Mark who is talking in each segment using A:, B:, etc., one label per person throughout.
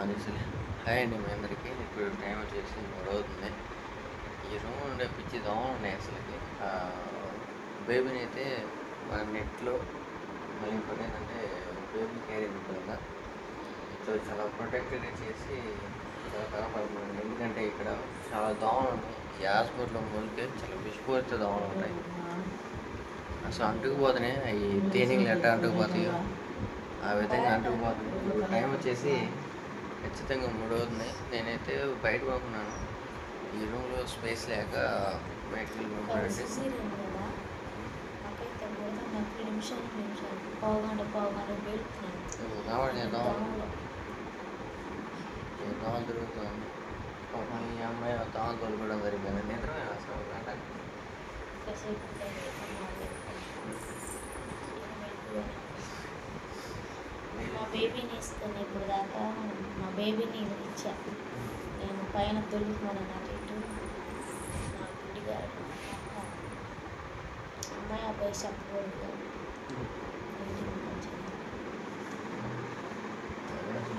A: ఆనేసలే hi అండి మీ అందరికీ. ఇప్పుడు టైం వచ్చేసి మూడు అవుతుంది ఈ రూమ్ ఉండే పిచ్చి దోమలు ఉన్నాయి అసలుకి. బేబీని అయితే మన నెట్లో మళ్ళీ ఇంకోటి ఏంటంటే బేబీ కేర్ ఉంటుంది సో చాలా ప్రొటెక్టెడ్ చేసి చాలా కాపాడుతున్నాను ఎందుకంటే ఇక్కడ చాలా దోమలు ఉన్నాయి. ఈ హాస్పిటల్లో మూలికే చాలా విషపూరిత దోమలు ఉన్నాయి అసలు అంటుకుపోతున్నాయి అవి తేనీళ్ళు ఎట్లా అంటుకుపోతాయో. ఆ విధంగా అంటుకుపోతుంది ఇప్పుడు టైం వచ్చేసి ఖచ్చితంగా మూడు అవుతుంది నేనైతే బయట పోకున్నాను. ఈ రూమ్లో స్పేస్ లేక బయటకు వెళ్ళిపోతున్నానండి కావాలి తిరుగుతుంది పాపం ఈ అమ్మాయి దోమలు తోలుకోవడం జరిగింది నిద్రమే అసలు ఒక గంట
B: కాసేపు టైం మా బేబీని ఇస్తాను ఇప్పుడు దాకా. మా బేబీని ఇచ్చా. నేను పైన దొరుకుతున్నాను నాకు ఇటు. నా గుడ్డిగా అమ్మాయి అబ్బాయి చెప్పకూడదు.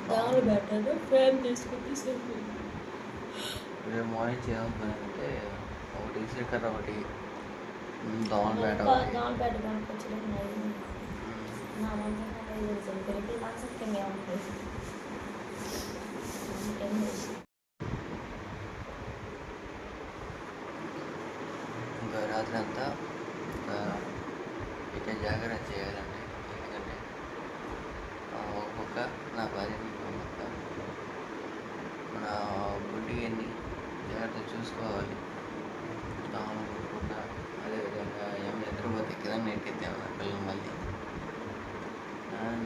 B: దోమలు పెట్టదు ఫ్యాన్ తీసుకుంటే సరిపోయింది
A: రేపు మార్నింగ్ ఒకటి ఇసుక కర్ర ఒకటి పేట ఒకటి.
B: దోమలు పెట్ట కొనుక్కొచ్చడం
A: ఉమ్,
B: నా మంచం పెరిగి మంచం కింద ఉంటుంది అందుకని చేసి
A: రాత్రంతా అంతా ఇక జాగ్రత్త చేయాలండి ఎందుకంటే ఒక్కొక్క నా భార్యని ఒక్కొక్క మన గుడ్డిని జాగ్రత్త చూసుకోవాలి. దోమలు అదేవిధంగా ఏమైనా నిద్రపోతే ఎక్కదని నెట్టేద్దాం నా పిల్లలు మళ్ళీ.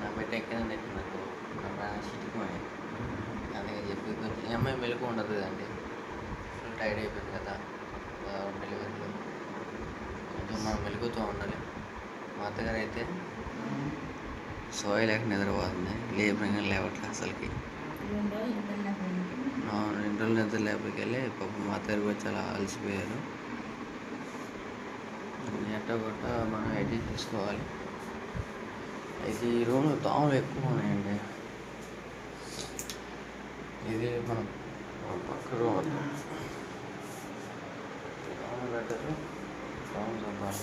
A: నా బిడ్డ ఎక్కదని నెట్టి నాకు నా ప్రాణం చిట్టుకోని అందుకని చెప్పి కొంచెం ఈ అమ్మాయి మెలకు ఉండదు కదండి. ఫుల్ టైర్డ్ అయిపోయింది కదా. డెలివరీలో. మనం వెలుగుతూ ఉండాలి. మా అత్తగారు అయితే సోయ లేక నిద్రపోతుంది. లేపరంగా లేవట్లే అసలుకి.
B: రెండు రోజులు
A: నిద్ర లేపకి వెళ్ళి పాపం మా అత్తగారు కూడా చాలా అలసిపోయారు. ఎట్టా గొట్ట మనం ఎడిట్ చేసుకోవాలి. అయితే ఈ రూమ్లో దోమలు ఎక్కువ ఉన్నాయండి. ఇది మనం పక్క రూమ్ దోమలు పెట్టరు करता हूँ जब बार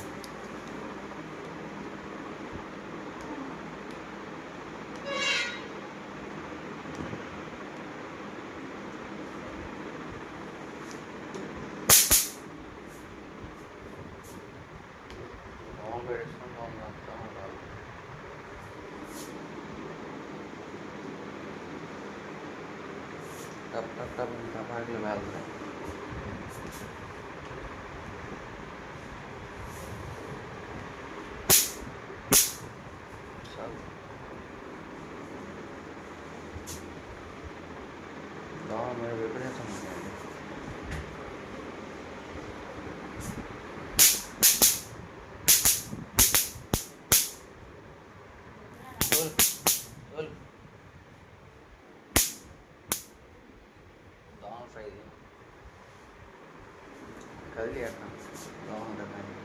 A: तब तब तब दबा के डाल रहे हैं था मेरा पेपर नहीं समझ में आया कर लिया था गाँव में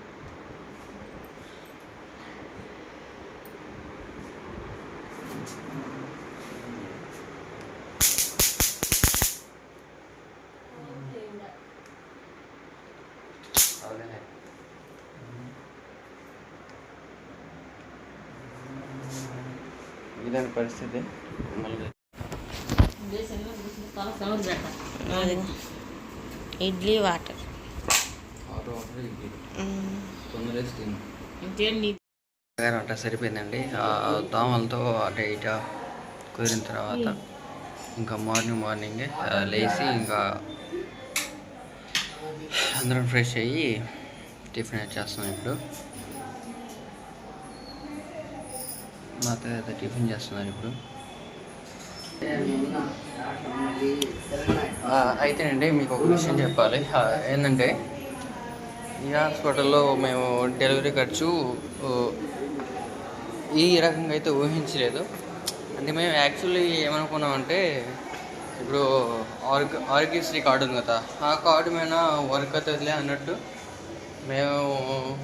A: ఇదని పరిస్థితి?
B: ఇడ్లీ వాటర్.
A: అట్లా సరిపోయిందండి. ఆ దోమలతో అటు ఇట కుదిరిన తర్వాత ఇంకా మార్నింగ్ మార్నింగే లేచి ఇంకా అందరం ఫ్రెష్ అయ్యి టిఫిన్ చేస్తున్నాం ఇప్పుడు. మా తర్వాత టిఫిన్ చేస్తున్నారు ఇప్పుడు? అయితేనండి మీకు ఒక విషయం చెప్పాలి. ఏంటంటే ఈ హాస్పిటల్లో మేము డెలివరీ ఖర్చు ఈ రకంగా అయితే ఊహించలేదు. అంటే మేము యాక్చువల్లీ ఏమనుకున్నామంటే ఇప్పుడు ఆరోగ్య ఆరోగ్యశ్రీ కార్డు ఉంది కదా ఆ కార్డు మీద వర్క్ అవుతుందిలే అన్నట్టు మేము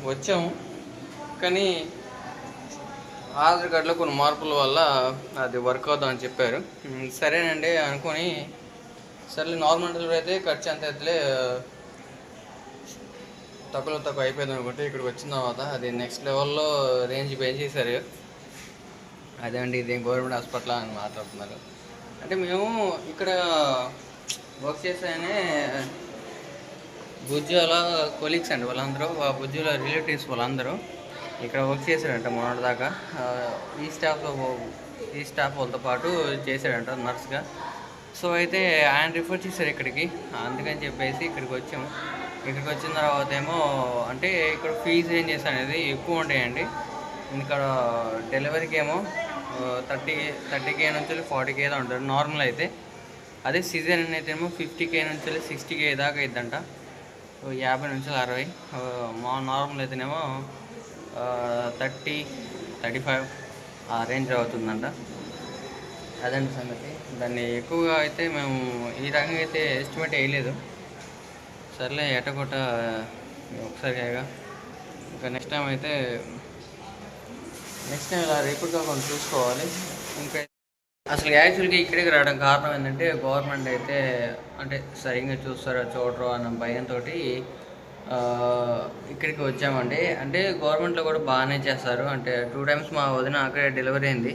A: వచ్చాము. కానీ ఆధార్ కార్డులో కొన్ని మార్పుల వల్ల అది వర్క్ అవుతుందని చెప్పారు. సరేనండి అనుకొని సర్లే నార్మల్ డెలివరీ అయితే ఖర్చు అంత అయితే తక్కువలో తక్కువ అయిపోయింది అనుకుంటే ఇక్కడికి వచ్చిన తర్వాత అది నెక్స్ట్ లెవెల్లో రేంజ్ పెంచేశారు అదే అండి ఇది గవర్నమెంట్ హాస్పిటల్ అని మాట్లాడుతున్నారు. అంటే మేము ఇక్కడ వర్క్ చేసానే బుజ్జుల కొలీగ్స్ అండి వాళ్ళందరూ ఆ బుజ్జుల రిలేటివ్స్ వాళ్ళందరూ. ఇక్కడ వర్క్ చేశాడంట మొన్నటి దాకా. ఈ స్టాఫ్లో ఈ స్టాఫ్ వాళ్ళతో పాటు చేశాడంట నర్స్గా సో అయితే ఆయన రిఫర్ చేశారు ఇక్కడికి. అందుకని చెప్పేసి ఇక్కడికి వచ్చాము ఇక్కడికి వచ్చిన తర్వాత ఏమో అంటే ఇక్కడ ఫీజు ఏం చేస్తా అనేది ఎక్కువ ఉంటాయండి. ఇక్కడ డెలివరీకి ఏమో థర్టీ థర్టీ కే నుంచి ఫార్టీ కే దాకా ఉంటుంది. నార్మల్ అయితే. అదే సీజన్ అయితే ఏమో ఫిఫ్టీ కే నుంచి సిక్స్టీ కే దాకా అవుతుందంట యాభై నుంచి అరవై. మా నార్మల్ అయితేనేమో థర్టీ థర్టీ ఫైవ్ ఆ రేంజ్ అవుతుందంట. అదండి సంగతి. దాన్ని ఎక్కువగా అయితే మేము ఈ రకంగా అయితే ఎస్టిమేట్ వేయలేదు. సర్లే ఎట్టకొట్ట ఒకసారి ఇంకా నెక్స్ట్ టైం అయితే నెక్స్ట్ టైం ఇలా రేపు కాకుండా చూసుకోవాలి. ఇంకా అసలు యాక్చువల్గా ఇక్కడికి రావడం కారణం ఏంటంటే గవర్నమెంట్ అయితే అంటే సరిగ్గా చూస్తారో చూడరు అన్న భయంతో ఇక్కడికి వచ్చామండి. అంటే గవర్నమెంట్లో కూడా బాగానే చేస్తారు. అంటే టూ టైమ్స్ మా వదిన అక్కడే డెలివరీ అయింది.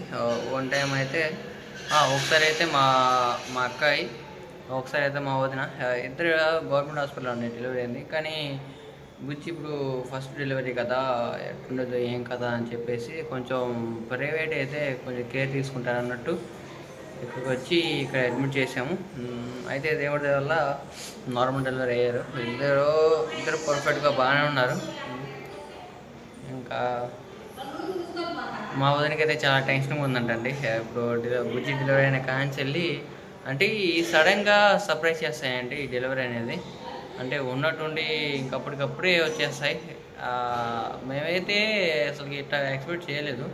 A: వన్ టైం అయితే ఒకసారి అయితే మా మా అక్కాయి ఒకసారి అయితే మా వదిన ఇద్దరు గవర్నమెంట్ హాస్పిటల్లో ఉన్నాయి డెలివరీ అయింది. కానీ బుచ్చి ఇప్పుడు ఫస్ట్ డెలివరీ కదా ఎట్లుండదు ఏం కదా అని చెప్పేసి కొంచెం ప్రైవేట్ అయితే కొంచెం కేర్ తీసుకుంటారు అన్నట్టు ఇక్కడికి వచ్చి ఇక్కడ అడ్మిట్ చేసాము అయితే దేవుడి వల్ల నార్మల్ డెలివరీ అయ్యారు. ఇద్దరు ఇద్దరు పర్ఫెక్ట్గా బాగానే ఉన్నారు. ఇంకా మా వదినకి అయితే చాలా టెన్షన్గా ఉందంటండి. ఇప్పుడు బుజ్జి డెలివరీ అయిన కాంచి వెళ్ళి అంటే ఈ సడన్గా సర్ప్రైజ్ చేస్తాయండి ఈ డెలివరీ అనేది. అంటే ఉన్నట్టుండి ఇంకప్పటికప్పుడే వచ్చేస్తాయి. మేమైతే అసలు ఇట్లా ఎక్స్పెక్ట్ చేయలేదు.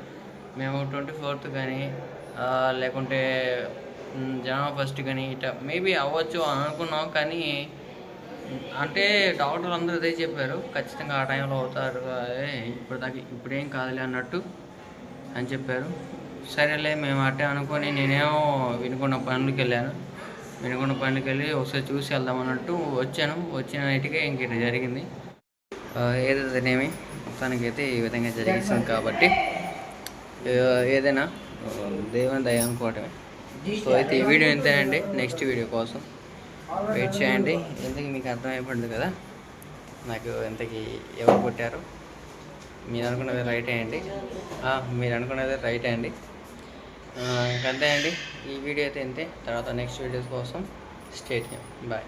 A: మేము ట్వంటీ ఫోర్త్ కానీ లేకుంటే మ్, జనవరి ఫస్ట్ కానీ ఇట్లా మేబీ అవ్వచ్చు అని అనుకున్నాం కానీ అంటే డాక్టర్లు అందరూ అదే చెప్పారు ఖచ్చితంగా ఆ టైంలో అవుతారు ఇప్పుడు దాకా ఇప్పుడేం కాదులే అన్నట్టు అని చెప్పారు. సరేలే మేము అట్టే అనుకొని నేనేమో వినుకున్న పనులకి వెళ్ళాను. వినుకున్న పనులకి వెళ్ళి ఒకసారి చూసి వెళ్దాం అన్నట్టు వచ్చాను. వచ్చిన నైట్కే ఇంక ఇట్లా జరిగింది. ఏదైతేనేమి మొత్తానికైతే ఈ విధంగా జరిగిస్తుంది కాబట్టి ఏదైనా దేవుని దయ అనుకోవటమే సో అయితే ఈ వీడియో ఎంతేనండి నెక్స్ట్ వీడియో కోసం వెయిట్ చేయండి. ఇంతకీ మీకు అర్థమైపడింది కదా? నాకు ఇంతకీ ఎవరు కొట్టారు? మీరు అనుకున్నది రైట్ అయ్యండి మీరు అనుకున్నది రైట్ అండి ఇంకంతే అండి. ఈ వీడియో అయితే ఇంతే. తర్వాత నెక్స్ట్ వీడియోస్ కోసం స్టేట్ బాయ్.